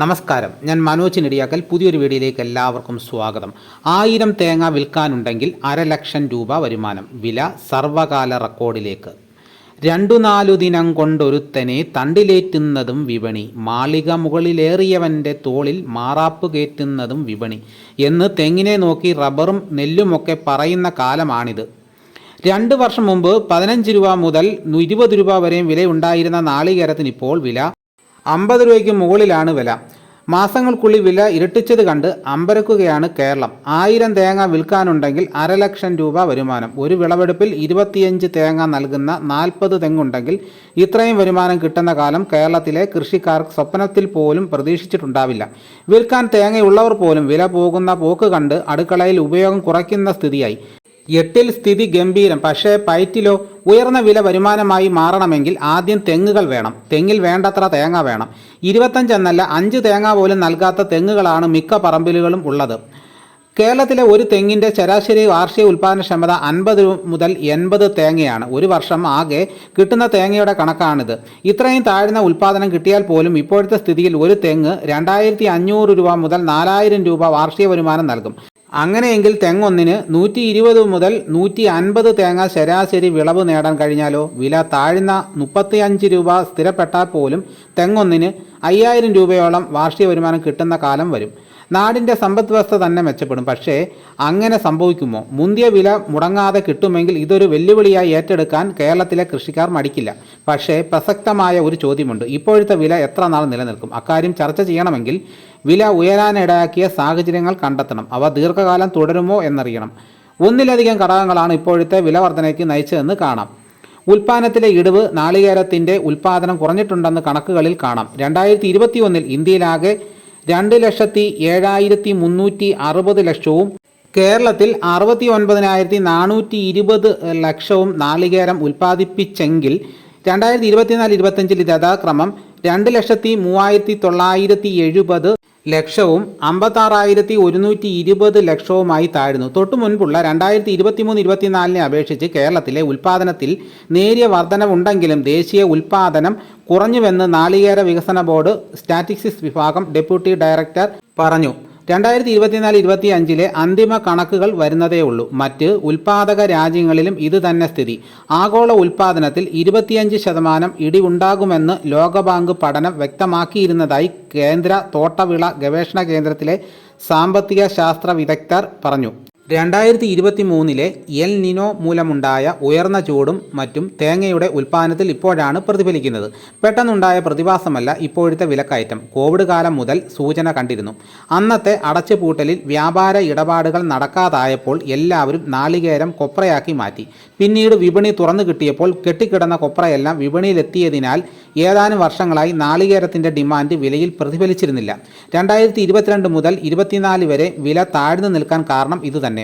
നമസ്കാരം. ഞാൻ മനോജ് നെടിയാക്കൽ. പുതിയൊരു വീഡിയോയിലേക്ക് എല്ലാവർക്കും സ്വാഗതം. ആയിരം തേങ്ങ വിൽക്കാനുണ്ടെങ്കിൽ ലക്ഷം രൂപ വരുമാനം. വില സർവകാല റെക്കോർഡിലേക്ക്. രണ്ടു നാലു ദിനം കൊണ്ടൊരുത്തനെ തണ്ടിലേറ്റുന്നതും വിപണി. മാളിക മുകളിലേറിയവന്റെ തോളിൽ മാറാപ്പ് കയറ്റുന്നതും വിപണി എന്ന് തെങ്ങിനെ നോക്കി റബ്ബറും നെല്ലുമൊക്കെ പറയുന്ന കാലമാണിത്. രണ്ട് വർഷം മുമ്പ് പതിനഞ്ച് രൂപ മുതൽ ഇരുപത് രൂപ വരെയും വിലയുണ്ടായിരുന്ന നാളികേരത്തിന് ഇപ്പോൾ വില അമ്പത് രൂപയ്ക്ക് മുകളിലാണ് വില. മാസങ്ങൾക്കുള്ളിൽ വില ഇരട്ടിച്ചത് കണ്ട് അമ്പരക്കുകയാണ് കേരളം. ആയിരം തേങ്ങ വിൽക്കാനുണ്ടെങ്കിൽ അരലക്ഷം രൂപ വരുമാനം. ഒരു വിളവെടുപ്പിൽ ഇരുപത്തിയഞ്ച് തേങ്ങ നൽകുന്ന നാൽപ്പത് തെങ്ങുണ്ടെങ്കിൽ ഇത്രയും വരുമാനം കിട്ടുന്ന കാലം കേരളത്തിലെ കൃഷിക്കാർക്ക് സ്വപ്നത്തിൽ പോലും പ്രതീക്ഷിച്ചിട്ടുണ്ടാവില്ല. വിൽക്കാൻ തേങ്ങയുള്ളവർ പോലും വില പോകുന്ന പോക്ക് കണ്ട് അടുക്കളയിൽ ഉപയോഗം കുറയ്ക്കുന്ന സ്ഥിതിയായി. എട്ടിൽ സ്ഥിതി ഗംഭീരം. പക്ഷേ പയറ്റിലോ ഉയർന്ന വില വരുമാനമായി മാറണമെങ്കിൽ ആദ്യം തെങ്ങുകൾ വേണം. തെങ്ങിൽ വേണ്ടത്ര തേങ്ങ വേണം. ഇരുപത്തഞ്ചെന്നല്ല അഞ്ച് തേങ്ങ പോലും നൽകാത്ത തെങ്ങുകളാണ് മിക്ക പറമ്പിലുകളും ഉള്ളത്. കേരളത്തിലെ ഒരു തെങ്ങിന്റെ ശരാശരി വാർഷിക ഉൽപ്പാദനക്ഷമത അൻപത് മുതൽ എൺപത് തേങ്ങയാണ്. ഒരു വർഷം ആകെ കിട്ടുന്ന തേങ്ങയുടെ കണക്കാണിത്. ഇത്രയും താഴ്ന്ന ഉൽപ്പാദനം കിട്ടിയാൽ പോലും ഇപ്പോഴത്തെ സ്ഥിതിയിൽ ഒരു തെങ്ങ് രണ്ടായിരത്തി രൂപ മുതൽ നാലായിരം രൂപ വാർഷിക വരുമാനം നൽകും. അങ്ങനെയെങ്കിൽ തെങ്ങൊന്നിന് നൂറ്റി ഇരുപത് മുതൽ നൂറ്റി അൻപത് തേങ്ങ ശരാശരി വിളവ് നേടാൻ കഴിഞ്ഞാലോ? വില താഴ്ന്ന മുപ്പത്തി അഞ്ച് രൂപ സ്ഥിരപ്പെട്ടാൽ പോലും തെങ്ങൊന്നിന് അയ്യായിരം രൂപയോളം വാർഷിക വരുമാനം കിട്ടുന്ന കാലം വരും. നാടിന്റെ സമ്പദ് വ്യവസ്ഥ തന്നെ മെച്ചപ്പെടും. പക്ഷേ അങ്ങനെ സംഭവിക്കുമോ? മുന്തിയ വില മുടങ്ങാതെ കിട്ടുമെങ്കിൽ ഇതൊരു വെല്ലുവിളിയായി ഏറ്റെടുക്കാൻ കേരളത്തിലെ കൃഷിക്കാർ മടിക്കില്ല. പക്ഷേ പ്രസക്തമായ ഒരു ചോദ്യമുണ്ട്. ഇപ്പോഴത്തെ വില എത്ര നാൾ നിലനിൽക്കും? അക്കാര്യം ചർച്ച ചെയ്യണമെങ്കിൽ വില ഉയരാനിടയാക്കിയ സാഹചര്യങ്ങൾ കണ്ടെത്തണം. അവ ദീർഘകാലം തുടരുമോ എന്നറിയണം. ഒന്നിലധികം ഘടകങ്ങളാണ് ഇപ്പോഴത്തെ വില വർധനയ്ക്ക് നയിച്ചതെന്ന് കാണാം. ഉൽപ്പാദനത്തിലെ ഇടിവ് നാളികേരത്തിന്റെ ഉൽപ്പാദനം കുറഞ്ഞിട്ടുണ്ടെന്ന് കണക്കുകളിൽ കാണാം. രണ്ടായിരത്തി ഇരുപത്തി ഒന്നിൽ ഇന്ത്യയിലാകെ രണ്ട് ലക്ഷത്തി ഏഴായിരത്തി മുന്നൂറ്റി അറുപത് ലക്ഷവും കേരളത്തിൽ അറുപത്തി ഒൻപതിനായിരത്തി നാനൂറ്റി ഇരുപത് ലക്ഷവും നാളികേരം ഉൽപ്പാദിപ്പിച്ചെങ്കിൽ രണ്ടായിരത്തി ഇരുപത്തിനാല് ഇരുപത്തഞ്ചിൽ യഥാക്രമം രണ്ട് ലക്ഷത്തി മൂവായിരത്തി തൊള്ളായിരത്തി എഴുപത് ലക്ഷവും അമ്പത്താറായിരത്തി ഒരുന്നൂറ്റി ഇരുപത് ലക്ഷവുമായി താഴ്ന്നു. തൊട്ടു മുൻപുള്ള രണ്ടായിരത്തി ഇരുപത്തി മൂന്ന് ഇരുപത്തിനാലിനെ അപേക്ഷിച്ച് കേരളത്തിലെ ഉൽപ്പാദനത്തിൽ നേരിയ വർധനവുണ്ടെങ്കിലും ദേശീയ ഉൽപ്പാദനം കുറഞ്ഞുവെന്ന് നാളികേര വികസന ബോർഡ് സ്റ്റാറ്റിസ്റ്റിക്സ് വിഭാഗം ഡെപ്യൂട്ടി ഡയറക്ടർ പറഞ്ഞു. രണ്ടായിരത്തി ഇരുപത്തിനാല് ഇരുപത്തി അഞ്ചിലെ അന്തിമ കണക്കുകൾ വരുന്നതേ ഉള്ളൂ. മറ്റ് ഉൽപാദക രാജ്യങ്ങളിലും ഇത് തന്നെ സ്ഥിതി. ആഗോള ഉൽപാദനത്തിൽ ഇരുപത്തിയഞ്ച് ശതമാനം ഇടിവുണ്ടാകുമെന്ന് ലോകബാങ്ക് പഠനം വ്യക്തമാക്കിയിരുന്നതായി കേന്ദ്ര തോട്ടവിള ഗവേഷണ കേന്ദ്രത്തിലെ സാമ്പത്തിക ശാസ്ത്ര വിദഗ്ധർ പറഞ്ഞു. രണ്ടായിരത്തി ഇരുപത്തി മൂന്നിലെ എൽ നിനോ മൂലമുണ്ടായ ഉയർന്ന ചൂടും മറ്റും തേങ്ങയുടെ ഉൽപ്പാദനത്തിൽ ഇപ്പോഴാണ് പ്രതിഫലിക്കുന്നത്. പെട്ടെന്നുണ്ടായ പ്രതിഭാസമല്ല ഇപ്പോഴത്തെ വിലക്കയറ്റം. കോവിഡ് കാലം മുതൽ സൂചന കണ്ടിരുന്നു. അന്നത്തെ അടച്ചുപൂട്ടലിൽ വ്യാപാര ഇടപാടുകൾ നടക്കാതായപ്പോൾ എല്ലാവരും നാളികേരം കൊപ്രയാക്കി മാറ്റി. പിന്നീട് വിപണി തുറന്നു കിട്ടിയപ്പോൾ കെട്ടിക്കിടന്ന കൊപ്രയെല്ലാം വിപണിയിലെത്തിയതിനാൽ ഏതാനും വർഷങ്ങളായി നാളികേരത്തിന്റെ ഡിമാൻഡ് വിലയിൽ പ്രതിഫലിച്ചിരുന്നില്ല. രണ്ടായിരത്തി ഇരുപത്തിരണ്ട് മുതൽ ഇരുപത്തിനാല് വരെ വില താഴ്ന്നു നിൽക്കാൻ കാരണം ഇതുതന്നെ.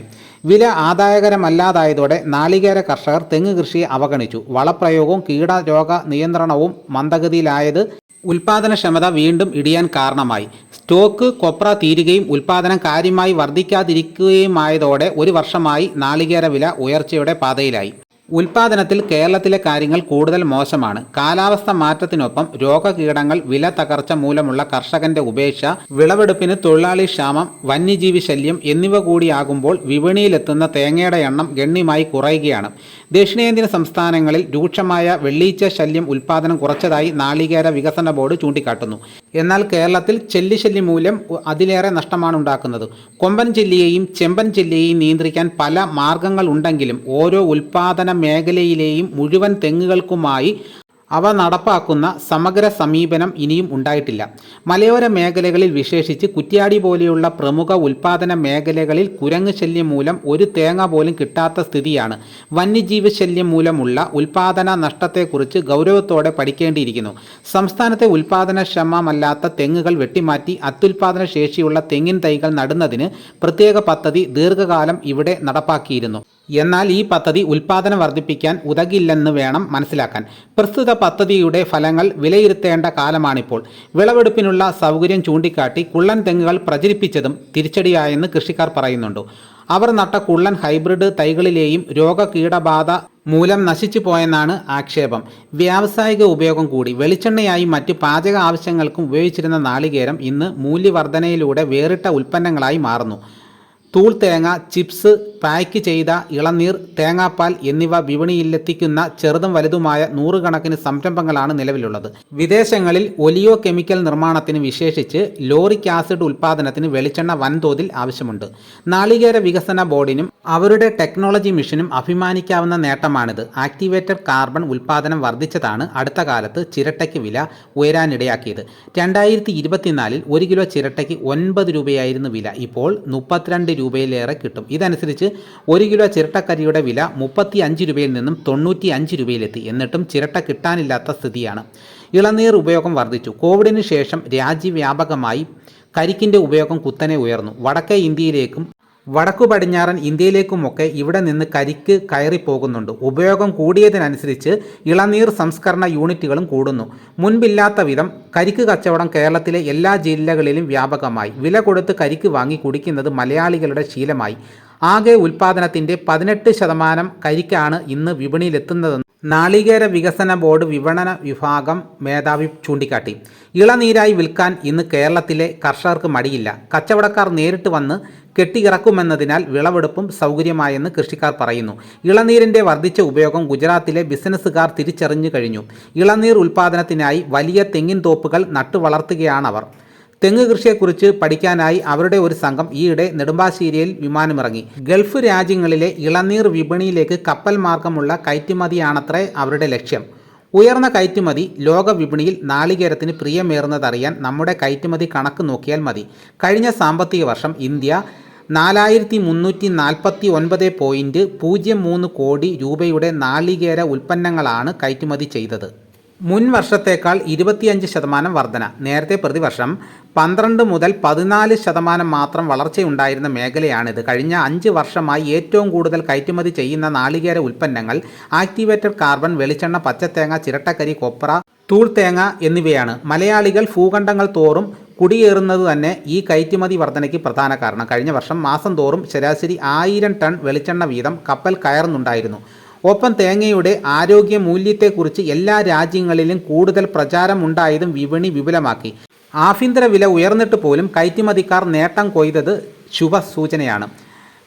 വില ആദായകരമല്ലാതായതോടെ നാളികേര കർഷകർ തെങ്ങ് കൃഷിയെ അവഗണിച്ചു. വളപ്രയോഗവും കീടരോഗ നിയന്ത്രണവും മന്ദഗതിയിലായത് ഉൽപാദനക്ഷമത വീണ്ടും ഇടിയാൻ കാരണമായി. സ്റ്റോക്ക് കൊപ്ര തീരുകയും ഉൽപാദനം കാര്യമായി വർദ്ധിക്കാതിരിക്കുകയുമായതോടെ ഒരു വർഷമായി നാളികേര വില ഉയർച്ചയുടെ പാതയിലായി. ഉൽപാദനത്തിൽ കേരളത്തിലെ കാര്യങ്ങൾ കൂടുതൽ മോശമാണ്. കാലാവസ്ഥ മാറ്റത്തിനൊപ്പം രോഗകീടങ്ങൾ വില തകർച്ച മൂലമുള്ള കർഷകന്റെ ഉപേക്ഷ വിളവെടുപ്പിന് തൊഴിലാളി ക്ഷാമം വന്യജീവി ശല്യം എന്നിവ കൂടിയാകുമ്പോൾ വിപണിയിലെത്തുന്ന തേങ്ങയുടെ എണ്ണം ഗണ്യമായി കുറയുകയാണ്. ദക്ഷിണേന്ത്യൻ സംസ്ഥാനങ്ങളിൽ രൂക്ഷമായ വെള്ളീച്ച ശല്യം ഉൽപാദനം കുറച്ചതായി നാളികേര വികസന ബോർഡ് ചൂണ്ടിക്കാട്ടുന്നു. എന്നാൽ കേരളത്തിൽ ചെല്ലിശല്യം മൂലം അതിലേറെ നഷ്ടമാണ് ഉണ്ടാക്കുന്നത്. കൊമ്പൻ ജില്ലയെയും ചെമ്പൻ ജില്ലയെയും നിയന്ത്രിക്കാൻ പല മാർഗങ്ങൾ ഉണ്ടെങ്കിലും ഓരോ ഉൽപാദന മേഖലയിലെയും മുഴുവൻ തെങ്ങുകൾക്കുമായി അവ നടപ്പാക്കുന്ന സമഗ്ര സമീപനം ഇനിയും ഉണ്ടായിട്ടില്ല. മലയോര മേഖലകളിൽ വിശേഷിച്ച് കുറ്റ്യാടി പോലെയുള്ള പ്രമുഖ ഉൽപാദന മേഖലകളിൽ കുരങ്ങ് ശല്യം മൂലം ഒരു തേങ്ങ പോലും കിട്ടാത്ത സ്ഥിതിയാണ്. വന്യജീവി ശല്യം മൂലമുള്ള ഉൽപാദന നഷ്ടത്തെക്കുറിച്ച് ഗൗരവത്തോടെ പഠിക്കേണ്ടിയിരിക്കുന്നു. സംസ്ഥാനത്തെ ഉൽപാദനക്ഷമമല്ലാത്ത തെങ്ങുകൾ വെട്ടിമാറ്റി അത്യുൽപാദന ശേഷിയുള്ള തെങ്ങിൻ തൈകൾ നടുന്നതിന് പ്രത്യേക പദ്ധതി ദീർഘകാലം ഇവിടെ നടപ്പാക്കിയിരുന്നു. എന്നാൽ ഈ പദ്ധതി ഉൽപാദനം വർദ്ധിപ്പിക്കാൻ ഉതകില്ലെന്ന് വേണം മനസ്സിലാക്കാൻ. പ്രസ്തുത പദ്ധതിയുടെ ഫലങ്ങൾ വിലയിരുത്തേണ്ട കാലമാണിപ്പോൾ. വിളവെടുപ്പിനുള്ള സൗകര്യം ചൂണ്ടിക്കാട്ടി കുള്ളൻ തെങ്ങുകൾ പ്രചരിപ്പിച്ചതും തിരിച്ചടിയായെന്ന് കൃഷിക്കാർ പറയുന്നുണ്ട്. അവർ നട്ട കുള്ളൻ ഹൈബ്രിഡ് തൈകളിലെയും രോഗകീടബാധ മൂലം നശിച്ചു പോയെന്നാണ് ആക്ഷേപം. വ്യാവസായിക ഉപയോഗം കൂടി. വെളിച്ചെണ്ണയായി മറ്റ് പാചക ആവശ്യങ്ങൾക്കും ഉപയോഗിച്ചിരുന്ന നാളികേരം ഇന്ന് മൂല്യവർധനയിലൂടെ വേറിട്ട ഉൽപ്പന്നങ്ങളായി മാറുന്നു. തൂൾ തേങ്ങ ചിപ്സ് പാക്ക് ചെയ്ത ഇളനീർ തേങ്ങാപ്പാൽ എന്നിവ വിപണിയിലെത്തിക്കുന്ന ചെറുതും വലുതുമായ നൂറുകണക്കിന് സംരംഭങ്ങളാണ് നിലവിലുള്ളത്. വിദേശങ്ങളിൽ ഒലിയോ കെമിക്കൽ നിർമ്മാണത്തിന് വിശേഷിച്ച് ലോറിക് ആസിഡ് ഉൽപ്പാദനത്തിന് വെളിച്ചെണ്ണ വൻതോതിൽ ആവശ്യമുണ്ട്. നാളികേര വികസന ബോർഡിനും അവരുടെ ടെക്നോളജി മിഷനും അഭിമാനിക്കാവുന്ന നേട്ടമാണിത്. ആക്ടിവേറ്റഡ് കാർബൺ ഉൽപ്പാദനം വർദ്ധിച്ചതാണ് അടുത്ത കാലത്ത് ചിരട്ടയ്ക്ക് വില ഉയരാനിടയാക്കിയത്. രണ്ടായിരത്തി ഇരുപത്തിനാലിൽ ഒരു കിലോ ചിരട്ടയ്ക്ക് ഒൻപത് രൂപയായിരുന്നു വില. ഇപ്പോൾ മുപ്പത്തിരണ്ട് രൂപയിലേറെ കിട്ടും. ഇതനുസരിച്ച് ഒരു കിലോ ചിരട്ടക്കരിയുടെ വില മുപ്പത്തി അഞ്ച് രൂപയിൽ നിന്നും തൊണ്ണൂറ്റി അഞ്ച് രൂപയിലെത്തി. എന്നിട്ടും ചിരട്ട കിട്ടാനില്ലാത്ത സ്ഥിതിയാണ്. ഇളനീർ ഉപയോഗം വർദ്ധിച്ചു. കോവിഡിന് ശേഷം രാജ്യവ്യാപകമായി കരിക്കിന്റെ ഉപയോഗം കുത്തനെ ഉയർന്നു. വടക്കേ ഇന്ത്യയിലേക്കും വടക്കു പടിഞ്ഞാറൻ ഇന്ത്യയിലേക്കുമൊക്കെ ഇവിടെ നിന്ന് കരിക്ക് കയറിപ്പോകുന്നുണ്ട്. ഉപയോഗം കൂടിയതിനനുസരിച്ച് ഇളനീർ സംസ്കരണ യൂണിറ്റുകളും കൂടുന്നു. മുൻപില്ലാത്ത വിധം കരിക്ക് കച്ചവടം കേരളത്തിലെ എല്ലാ ജില്ലകളിലും വ്യാപകമായി. വില കൊടുത്ത് കരിക്ക് വാങ്ങി കുടിക്കുന്നത് മലയാളികളുടെ ശീലമായി. ആകെ ഉൽപ്പാദനത്തിന്റെ പതിനെട്ട് ശതമാനം കരിക്കാണ് ഇന്ന് വിപണിയിലെത്തുന്നതെന്ന് നാളികേര വികസന ബോർഡ് വിപണന വിഭാഗം മേധാവി ചൂണ്ടിക്കാട്ടി. ഇളനീരായി വിൽക്കാൻ ഇന്ന് കേരളത്തിലെ കർഷകർക്ക് മടിയില്ല. കച്ചവടക്കാർ നേരിട്ട് വന്ന് കെട്ടിയിറക്കുമെന്നതിനാൽ വിളവെടുപ്പും സൗകര്യമായെന്ന് കൃഷിക്കാർ പറയുന്നു. ഇളനീരിന്റെ വർദ്ധിച്ച ഉപയോഗം ഗുജറാത്തിലെ ബിസിനസ്സുകാർ തിരിച്ചറിഞ്ഞു കഴിഞ്ഞു. ഇളനീർ ഉൽപ്പാദനത്തിനായി വലിയ തെങ്ങിൻ തോപ്പുകൾ നട്ടുവളർത്തുകയാണവർ തെങ്ങ് കൃഷിയെക്കുറിച്ച് പഠിക്കാനായി അവരുടെ ഒരു സംഘം ഈയിടെ നെടുമ്പാശ്ശേരിയിൽ വിമാനമിറങ്ങി. ഗൾഫ് രാജ്യങ്ങളിലെ ഇളനീർ വിപണിയിലേക്ക് കപ്പൽ മാർഗമുള്ള കയറ്റുമതിയാണത്രേ അവരുടെ ലക്ഷ്യം. ഉയർന്ന കയറ്റുമതി ലോക വിപണിയിൽ നാളികേരത്തിന് പ്രിയമേറുന്നതറിയാൻ നമ്മുടെ കയറ്റുമതി കണക്ക് നോക്കിയാൽ മതി. കഴിഞ്ഞ സാമ്പത്തിക വർഷം ഇന്ത്യ നാലായിരത്തി മുന്നൂറ്റി നാൽപ്പത്തി ഒൻപത് പോയിന്റ് പൂജ്യം മൂന്ന് കോടി രൂപയുടെ നാളികേര ഉൽപ്പന്നങ്ങളാണ് കയറ്റുമതി ചെയ്തത്. മുൻ വർഷത്തേക്കാൾ ഇരുപത്തിയഞ്ച് ശതമാനം വർധന. നേരത്തെ പ്രതിവർഷം പന്ത്രണ്ട് മുതൽ പതിനാല് ശതമാനം മാത്രം വളർച്ചയുണ്ടായിരുന്ന മേഖലയാണിത്. കഴിഞ്ഞ അഞ്ച് വർഷമായി ഏറ്റവും കൂടുതൽ കയറ്റുമതി ചെയ്യുന്ന നാളികേര ഉൽപ്പന്നങ്ങൾ ആക്ടിവേറ്റഡ് കാർബൺ വെളിച്ചെണ്ണ പച്ചത്തേങ്ങ ചിരട്ടക്കരി കൊപ്ര തൂൾ തേങ്ങ എന്നിവയാണ്. മലയാളികൾ ഭൂഖണ്ഡങ്ങൾ തോറും കുടിയേറുന്നത് തന്നെ ഈ കയറ്റുമതി വർധനയ്ക്ക് പ്രധാന കാരണം. കഴിഞ്ഞ വർഷം മാസം തോറും ശരാശരി ആയിരം ടൺ വെളിച്ചെണ്ണ വീതം കപ്പൽ കയറുന്നുണ്ടായിരുന്നു. ഒപ്പം തേങ്ങയുടെ ആരോഗ്യ മൂല്യത്തെക്കുറിച്ച് എല്ലാ രാജ്യങ്ങളിലും കൂടുതൽ പ്രചാരമുണ്ടായതും വിപണി വിപുലമാക്കി. ആഭ്യന്തര വില ഉയർന്നിട്ട് പോലും കയറ്റുമതിക്കാർ നേട്ടം കൊയ്തത് ശുഭസൂചനയാണ്.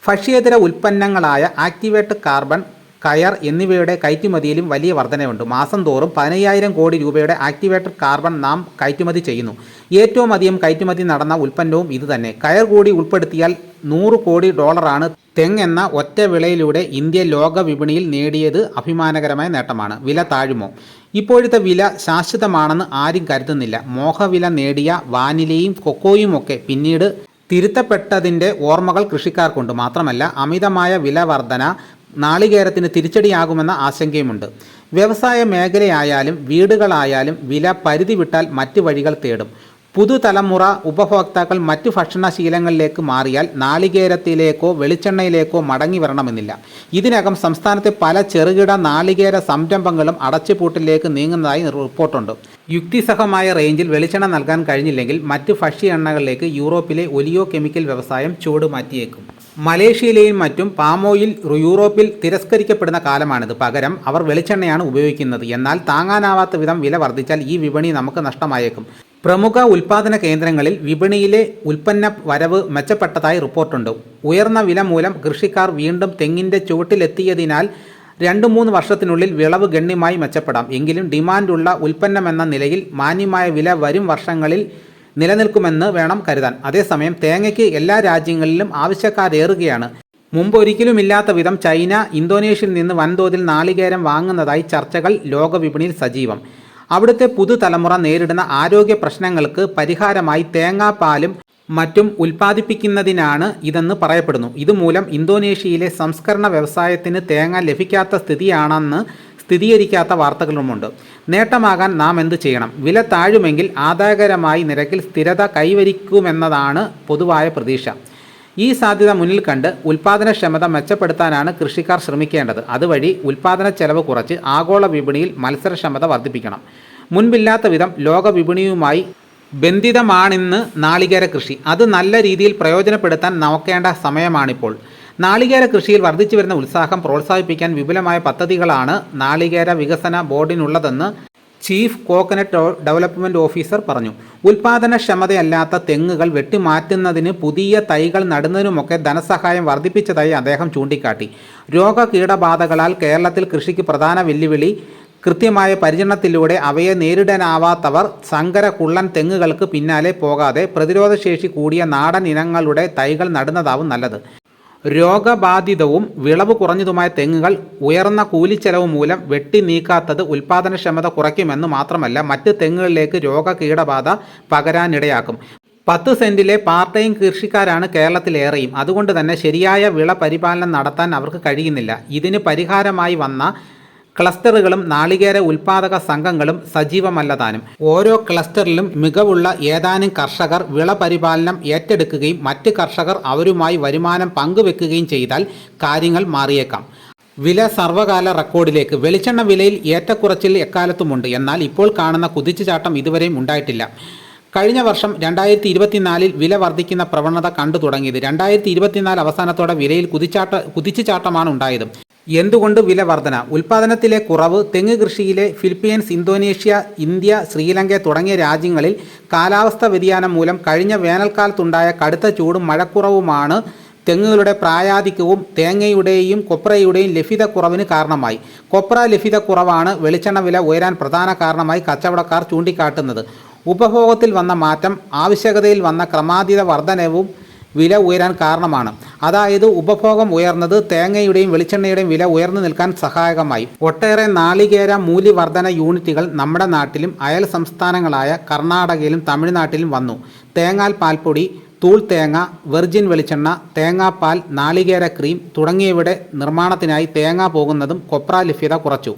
ഭക്ഷ്യേതര ഉൽപ്പന്നങ്ങളായ ആക്ടിവേറ്റ് കാർബൺ കയർ എന്നിവയുടെ കയറ്റുമതിയിലും വലിയ വർധനയുണ്ട്. മാസം തോറും പതിനയ്യായിരം കോടി രൂപയുടെ ആക്ടിവേറ്റഡ് കാർബൺ നാം കയറ്റുമതി ചെയ്യുന്നു. ഏറ്റവും അധികം കയറ്റുമതി നടന്ന ഉൽപ്പന്നവും ഇതുതന്നെ. കയർ കൂടി ഉൾപ്പെടുത്തിയാൽ നൂറ് കോടി ഡോളറാണ് തെങ്ങ് എന്ന ഒറ്റ വിളയിലൂടെ ഇന്ത്യ ലോക വിപണിയിൽ നേടിയത് അഭിമാനകരമായ നേട്ടമാണ്. വില താഴുമോ? ഇപ്പോഴത്തെ വില ശാശ്വതമാണെന്ന് ആരും കരുതുന്നില്ല. മോഹവില നേടിയ വാനിലയും കൊക്കോയുമൊക്കെ പിന്നീട് തിരുത്തപ്പെട്ടതിന്റെ ഓർമ്മകൾ കൃഷിക്കാർക്കുണ്ട്. മാത്രമല്ല അമിതമായ വില വർധന നാളികേരത്തിന് തിരിച്ചടിയാകുമെന്ന ആശങ്കയുമുണ്ട്. വ്യവസായ മേഖലയായാലും വീടുകളായാലും വില പരിധി വിട്ടാൽ മറ്റ് വഴികൾ തേടും. പുതുതലമുറ ഉപഭോക്താക്കൾ മറ്റു ഭക്ഷണശീലങ്ങളിലേക്ക് മാറിയാൽ നാളികേരത്തിലേക്കോ വെളിച്ചെണ്ണയിലേക്കോ മടങ്ങി വരണമെന്നില്ല. ഇതിനകം സംസ്ഥാനത്തെ പല ചെറുകിട നാളികേര സംരംഭങ്ങളും അടച്ചുപൂട്ടിലേക്ക് നീങ്ങുന്നതായി റിപ്പോർട്ടുണ്ട്. യുക്തിസഹമായ റേഞ്ചിൽ വെളിച്ചെണ്ണ നൽകാൻ കഴിഞ്ഞില്ലെങ്കിൽ മറ്റ് ഭക്ഷ്യ എണ്ണകളിലേക്ക് യൂറോപ്പിലെ ഒലിയോ കെമിക്കൽ വ്യവസായം ചൂട് മാറ്റിയേക്കും. മലേഷ്യയിലെയും മറ്റും പാമോയിൽ യൂറോപ്പിൽ തിരസ്കരിക്കപ്പെടുന്ന കാലമാണിത്. പകരം അവർ വെളിച്ചെണ്ണയാണ് ഉപയോഗിക്കുന്നത്. എന്നാൽ താങ്ങാനാവാത്ത വിധം വില വർദ്ധിച്ചാൽ ഈ വിപണി നമുക്ക് നഷ്ടമായേക്കും. പ്രമുഖ ഉൽപാദന കേന്ദ്രങ്ങളിൽ വിപണിയിലെ ഉൽപ്പന്ന വരവ് മെച്ചപ്പെട്ടതായി റിപ്പോർട്ടുണ്ട്. ഉയർന്ന വില മൂലം കൃഷിക്കാർ വീണ്ടും തെങ്ങിന്റെ ചുവട്ടിലെത്തിയതിനാൽ രണ്ട് മൂന്ന് വർഷത്തിനുള്ളിൽ വിളവ് ഗണ്യമായി മെച്ചപ്പെടാം. എങ്കിലും ഡിമാൻഡുള്ള ഉൽപ്പന്നമെന്ന നിലയിൽ മാന്യമായ വില വരും വർഷങ്ങളിൽ നിലനിൽക്കുമെന്ന് വേണം കരുതാൻ. അതേസമയം തേങ്ങയ്ക്ക് എല്ലാ രാജ്യങ്ങളിലും ആവശ്യക്കാരേറുകയാണ്. മുമ്പ് ഒരിക്കലുമില്ലാത്ത വിധം ചൈന ഇന്തോനേഷ്യയിൽ നിന്ന് വൻതോതിൽ നാളികേരം വാങ്ങുന്നതായി ചർച്ചകൾ ലോകവിപണിയിൽ സജീവം. അവിടുത്തെ പുതുതലമുറ നേരിടുന്ന ആരോഗ്യ പ്രശ്നങ്ങൾക്ക് പരിഹാരമായി തേങ്ങാപ്പാലും മറ്റും ഉൽപ്പാദിപ്പിക്കുന്നതിനാണ് ഇതെന്ന് പറയപ്പെടുന്നു. ഇതുമൂലം ഇന്തോനേഷ്യയിലെ സംസ്കരണ വ്യവസായത്തിന് തേങ്ങ ലഭിക്കാത്ത സ്ഥിതിയാണെന്ന് സ്ഥിരീകരിക്കാത്ത വാർത്തകളുമുണ്ട്. നേട്ടമാകാൻ നാം എന്ത് ചെയ്യണം? വില താഴുമെങ്കിൽ ആദായകരമായി നിരക്കിൽ സ്ഥിരത കൈവരിക്കുമെന്നതാണ് പൊതുവായ പ്രതീക്ഷ. ഈ സാധ്യത മുന്നിൽ കണ്ട് ഉൽപാദനക്ഷമത മെച്ചപ്പെടുത്താനാണ് കൃഷിക്കാർ ശ്രമിക്കേണ്ടത്. അതുവഴി ഉൽപാദന ചെലവ് കുറച്ച് ആഗോള വിപണിയിൽ മത്സരക്ഷമത വർദ്ധിപ്പിക്കണം. മുൻപില്ലാത്ത വിധം ലോക വിപണിയുമായി ബന്ധിതമാണിന്ന് നാളികേര കൃഷി. അത് നല്ല രീതിയിൽ പ്രയോജനപ്പെടുത്താൻ നോക്കേണ്ട സമയമാണിപ്പോൾ. നാളികേര കൃഷിയിൽ വർദ്ധിച്ചു വരുന്ന ഉത്സാഹം പ്രോത്സാഹിപ്പിക്കാൻ വിപുലമായ പദ്ധതികളാണ് നാളികേര വികസന ബോർഡിനുള്ളതെന്ന് ചീഫ് കോക്കനട്ട് ഡെവലപ്മെന്റ് ഓഫീസർ പറഞ്ഞു. ഉൽപാദനക്ഷമതയല്ലാത്ത തെങ്ങുകൾ വെട്ടിമാറ്റുന്നതിന് പുതിയ തൈകൾ നടുന്നതിനുമൊക്കെ ധനസഹായം വർദ്ധിപ്പിച്ചതായി അദ്ദേഹം ചൂണ്ടിക്കാട്ടി. രോഗ കീടബാധകളാൽ കേരളത്തിൽ കൃഷിക്ക് പ്രധാന വെല്ലുവിളി. കൃത്യമായ പരിചരണത്തിലൂടെ അവയെ നേരിടാനാവാത്തവർ സങ്കര കുള്ളൻ തെങ്ങുകൾക്ക് പിന്നാലെ പോകാതെ പ്രതിരോധശേഷി കൂടിയ നാടൻ ഇനങ്ങളുടെ തൈകൾ നടുന്നതാവും നല്ലത്. രോഗബാധിതവും വിളവ് കുറഞ്ഞതുമായ തെങ്ങുകൾ ഉയർന്ന കൂലിച്ചെലവ് മൂലം വെട്ടി നീക്കാത്തത് ഉൽപാദനക്ഷമത കുറയ്ക്കുമെന്ന് മാത്രമല്ല മറ്റ് തെങ്ങുകളിലേക്ക് രോഗകീടബാധ പകരാനിടയാക്കും. പത്ത് സെന്റിലെ പാർട്ട് ടൈം കൃഷിക്കാരാണ് കേരളത്തിലേറെയും. അതുകൊണ്ട് തന്നെ ശരിയായ വിള പരിപാലനം നടത്താൻ അവർക്ക് കഴിയുന്നില്ല. ഇതിന് പരിഹാരമായി വന്ന ക്ലസ്റ്ററുകളും നാളികേര ഉൽപാദക സംഘങ്ങളും സജീവമല്ലതാനും. ഓരോ ക്ലസ്റ്ററിലും മികവുള്ള ഏതാനും കർഷകർ വിള പരിപാലനം ഏറ്റെടുക്കുകയും മറ്റ് കർഷകർ അവരുമായി വരുമാനം പങ്കുവെക്കുകയും ചെയ്താൽ കാര്യങ്ങൾ മാറിയേക്കാം. വില സർവകാല റെക്കോർഡിലേക്ക് വെളിച്ചെണ്ണ വിലയിൽ ഏറ്റക്കുറച്ചിൽ എക്കാലത്തുമുണ്ട്. എന്നാൽ ഇപ്പോൾ കാണുന്ന കുതിച്ചുചാട്ടം ഇതുവരെയും ഉണ്ടായിട്ടില്ല. കഴിഞ്ഞ വർഷം രണ്ടായിരത്തി ഇരുപത്തിനാലിൽ വില വർദ്ധിക്കുന്ന പ്രവണത കണ്ടു തുടങ്ങിയത്. രണ്ടായിരത്തി ഇരുപത്തിനാല് അവസാനത്തോടെ വിലയിൽ കുതിച്ചാട്ട കുതിച്ചുചാട്ടമാണ് ഉണ്ടായത്. എന്തുകൊണ്ട് വില വർധന? ഉൽപാദനത്തിലെ കുറവ് തെങ്ങ് കൃഷിയിലെ ഫിലിപ്പീൻസ് ഇന്തോനേഷ്യ ഇന്ത്യ ശ്രീലങ്ക തുടങ്ങിയ രാജ്യങ്ങളിൽ കാലാവസ്ഥ വ്യതിയാനം മൂലം കഴിഞ്ഞ വേനൽക്കാലത്തുണ്ടായ കടുത്ത ചൂടും മഴക്കുറവുമാണ് തെങ്ങുകളുടെ പ്രായാധിക്യവും തേങ്ങയുടെയും കൊപ്രയുടെയും ലഭ്യത കുറവിന് കാരണമായി. കൊപ്ര ലഭ്യത കുറവാണ് വെളിച്ചെണ്ണ വില ഉയരാൻ പ്രധാന കാരണമായി കച്ചവടക്കാർ ചൂണ്ടിക്കാട്ടുന്നത്. ഉപഭോഗത്തിൽ വന്ന മാറ്റം ആവശ്യകതയിൽ വന്ന ക്രമാതീത വർധനവും വില ഉയരാൻ കാരണമാണ്. അതായത് ഉപഭോഗം ഉയർന്നത് തേങ്ങയുടെയും വെളിച്ചെണ്ണയുടെയും വില ഉയർന്നു നിൽക്കാൻ സഹായകമായി. ഒട്ടേറെ നാളികേര മൂല്യവർധന യൂണിറ്റുകൾ നമ്മുടെ നാട്ടിലും അയൽ സംസ്ഥാനങ്ങളായ കർണാടകയിലും തമിഴ്നാട്ടിലും വന്നു. തേങ്ങാൽ പാൽപ്പൊടി തൂൾ തേങ്ങ വെർജിൻ വെളിച്ചെണ്ണ തേങ്ങാപ്പാൽ നാളികേര ക്രീം തുടങ്ങിയവയുടെ നിർമ്മാണത്തിനായി തേങ്ങ പോകുന്നതും കൊപ്ര ലഭ്യത കുറച്ചു.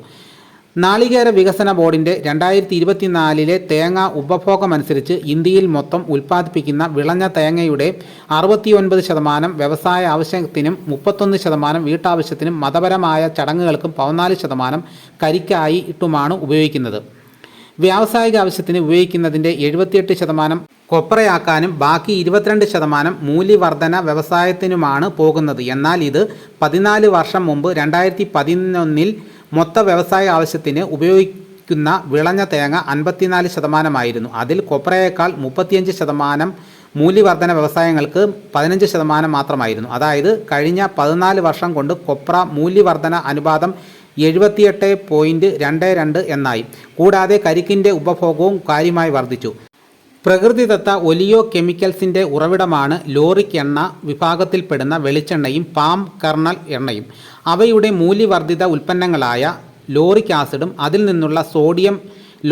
നാളികേര വികസന ബോർഡിന്റെ രണ്ടായിരത്തി ഇരുപത്തിനാലിലെ തേങ്ങ ഉപഭോഗമനുസരിച്ച് ഇന്ത്യയിൽ മൊത്തം ഉൽപ്പാദിപ്പിക്കുന്ന വിളഞ്ഞ തേങ്ങയുടെ അറുപത്തിയൊൻപത് ശതമാനം വ്യവസായ ആവശ്യത്തിനും മുപ്പത്തൊന്ന് ശതമാനം വീട്ടാവശ്യത്തിനും മതപരമായ ചടങ്ങുകൾക്കും പതിനാല് ശതമാനം കരിക്കായി ഇട്ടുമാണ് ഉപയോഗിക്കുന്നത്. വ്യാവസായിക ആവശ്യത്തിന് ഉപയോഗിക്കുന്നതിന്റെ എഴുപത്തിയെട്ട് ശതമാനം കൊപ്രയാക്കാനും ബാക്കി ഇരുപത്തിരണ്ട് ശതമാനം മൂല്യവർധന വ്യവസായത്തിനുമാണ് പോകുന്നത്. എന്നാൽ ഇത് പതിനാല് വർഷം മുമ്പ് രണ്ടായിരത്തി പതിനൊന്നിൽ മൊത്ത വ്യവസായ ആവശ്യത്തിന് ഉപയോഗിക്കുന്ന വിളഞ്ഞ തേങ്ങ അൻപത്തിനാല് ശതമാനമായിരുന്നു. അതിൽ കൊപ്രയേക്കാൾ മുപ്പത്തിയഞ്ച് ശതമാനം മൂല്യവർധന വ്യവസായങ്ങൾക്ക് പതിനഞ്ച് ശതമാനം മാത്രമായിരുന്നു. അതായത് കഴിഞ്ഞ പതിനാല് വർഷം കൊണ്ട് കൊപ്ര മൂല്യവർധന അനുപാതം എഴുപത്തിയെട്ട് പോയിന്റ് രണ്ട് രണ്ട് എന്നായി. കൂടാതെ കരിക്കിന്റെ ഉപഭോഗവും കാര്യമായി വർദ്ധിച്ചു പ്രകൃതിദത്ത ഒലിയോ കെമിക്കൽസിന്റെ ഉറവിടമാണ് ലോറിക് എണ്ണ വിഭാഗത്തിൽപ്പെടുന്ന വെളിച്ചെണ്ണയും പാം കർണൽ എണ്ണയും. അവയുടെ മൂല്യവർദ്ധിത ഉൽപ്പന്നങ്ങളായ ലോറിക് ആസിഡും അതിൽ നിന്നുള്ള സോഡിയം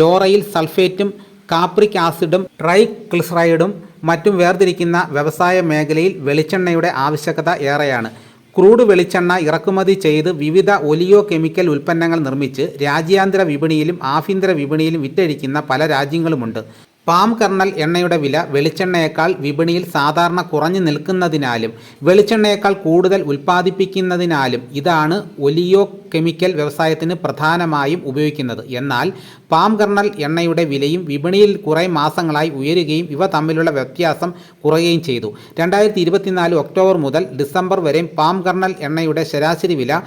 ലോറയിൽ സൾഫേറ്റും കാപ്രിക് ആസിഡും ട്രൈക്ലിസറൈഡും മറ്റും വേർതിരിക്കുന്ന വ്യവസായ മേഖലയിൽ വെളിച്ചെണ്ണയുടെ ആവശ്യകത ഏറെയാണ്. ക്രൂഡ് വെളിച്ചെണ്ണ ഇറക്കുമതി ചെയ്ത് വിവിധ ഒലിയോ കെമിക്കൽ ഉൽപ്പന്നങ്ങൾ നിർമ്മിച്ച് രാജ്യാന്തര വിപണിയിലും ആഭ്യന്തര വിപണിയിലും വിറ്റഴിക്കുന്ന പല രാജ്യങ്ങളുമുണ്ട്. പാം കർണൽ എണ്ണയുടെ വില വെളിച്ചെണ്ണയേക്കാൾ വിപണിയിൽ സാധാരണ കുറഞ്ഞു നിൽക്കുന്നതിനാലും വെളിച്ചെണ്ണയേക്കാൾ കൂടുതൽ ഉൽപ്പാദിപ്പിക്കുന്നതിനാലും ഇതാണ് ഒലിയോ കെമിക്കൽ വ്യവസായത്തിന് പ്രധാനമായും ഉപയോഗിക്കുന്നത്. എന്നാൽ പാം കർണൽ എണ്ണയുടെ വിലയും വിപണിയിൽ കുറേ മാസങ്ങളായി ഉയരുകയും ഇവ തമ്മിലുള്ള വ്യത്യാസം കുറയുകയും ചെയ്തു. രണ്ടായിരത്തി ഇരുപത്തിനാല് ഒക്ടോബർ മുതൽ ഡിസംബർ വരെ പാം കർണൽ എണ്ണയുടെ ശരാശരി വില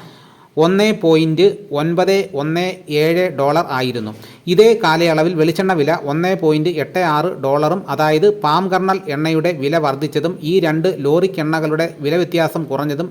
ഒന്ന് പോയിന്റ് ഒൻപത് ഒന്ന് ഏഴ് ഡോളർ ആയിരുന്നു. ഇതേ കാലയളവിൽ വെളിച്ചെണ്ണ വില ഒന്ന് പോയിന്റ് എട്ട് ആറ് ഡോളറും അതായത് പാം കർണൽ എണ്ണയുടെ വില വർദ്ധിച്ചതും ഈ രണ്ട് ലോറിക്കെണ്ണകളുടെ വില വ്യത്യാസം കുറഞ്ഞതും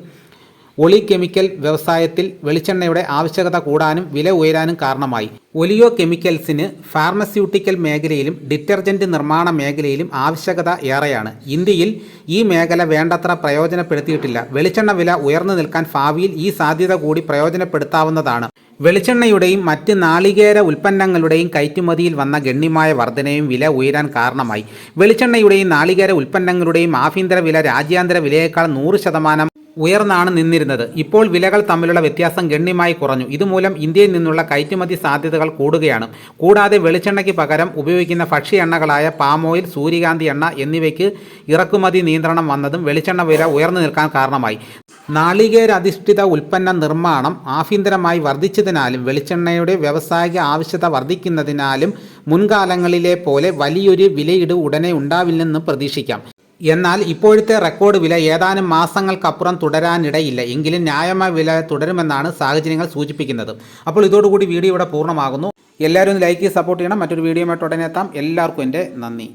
ഒളി കെമിക്കൽ വ്യവസായത്തിൽ വെളിച്ചെണ്ണയുടെ ആവശ്യകത കൂടാനും വില ഉയരാനും കാരണമായി. ഒലിയോ കെമിക്കൽസിന് ഫാർമസ്യൂട്ടിക്കൽ മേഖലയിലും ഡിറ്റർജന്റ് നിർമ്മാണ മേഖലയിലും ആവശ്യകത ഏറെയാണ്. ഇന്ത്യയിൽ ഈ മേഖല വേണ്ടത്ര പ്രയോജനപ്പെടുത്തിയിട്ടില്ല. വെളിച്ചെണ്ണ വില ഉയർന്നു നിൽക്കാൻ ഭാവിയിൽ ഈ സാധ്യത കൂടി പ്രയോജനപ്പെടുത്താവുന്നതാണ്. വെളിച്ചെണ്ണയുടെയും മറ്റ് നാളികേര ഉൽപ്പന്നങ്ങളുടെയും കയറ്റുമതിയിൽ വന്ന ഗണ്യമായ വർധനയും വില ഉയരാൻ കാരണമായി. വെളിച്ചെണ്ണയുടെയും നാളികേര ഉൽപ്പന്നങ്ങളുടെയും ആഭ്യന്തര വില രാജ്യാന്തര വിലയേക്കാൾ നൂറ് ശതമാനം ഉയർന്നാണ് നിന്നിരുന്നത്. ഇപ്പോൾ വിലകൾ തമ്മിലുള്ള വ്യത്യാസം ഗണ്യമായി കുറഞ്ഞു. ഇതുമൂലം ഇന്ത്യയിൽ നിന്നുള്ള കയറ്റുമതി സാധ്യതകൾ കൂടുകയാണ്. കൂടാതെ വെളിച്ചെണ്ണയ്ക്ക് പകരം ഉപയോഗിക്കുന്ന ഭക്ഷ്യ എണ്ണകളായ പാം ഓയിൽ സൂര്യകാന്തി എണ്ണ എന്നിവയ്ക്ക് ഇറക്കുമതി നിയന്ത്രണം വന്നതും വെളിച്ചെണ്ണ വില ഉയർന്നു നിൽക്കാൻ കാരണമായി. നാളികേരധിഷ്ഠിത ഉൽപ്പന്ന നിർമ്മാണം ആഭ്യന്തരമായി വർദ്ധിച്ചതിനാലും വെളിച്ചെണ്ണയുടെ വ്യാവസായിക ആവശ്യത വർദ്ധിക്കുന്നതിനാലും മുൻകാലങ്ങളിലെ പോലെ വലിയൊരു വിലയിട് ഉടനെ ഉണ്ടാവില്ലെന്ന് പ്രതീക്ഷിക്കാം. എന്നാൽ ഇപ്പോഴത്തെ റെക്കോർഡ് വില ഏതാനും മാസങ്ങൾക്കപ്പുറം തുടരാനിടയില്ല. എങ്കിലും ന്യായമായ വില തുടരുമെന്നാണ് സാഹചര്യങ്ങൾ സൂചിപ്പിക്കുന്നത്. അപ്പോൾ ഇതോടുകൂടി വീഡിയോ ഇവിടെ പൂർണമാകുന്നു. എല്ലാവരും ലൈക്ക് സപ്പോർട്ട് ചെയ്യണം. മറ്റൊരു വീഡിയോയുമായിട്ട് ഉടനെ എത്താം. എല്ലാവർക്കും എന്റെ നന്ദി.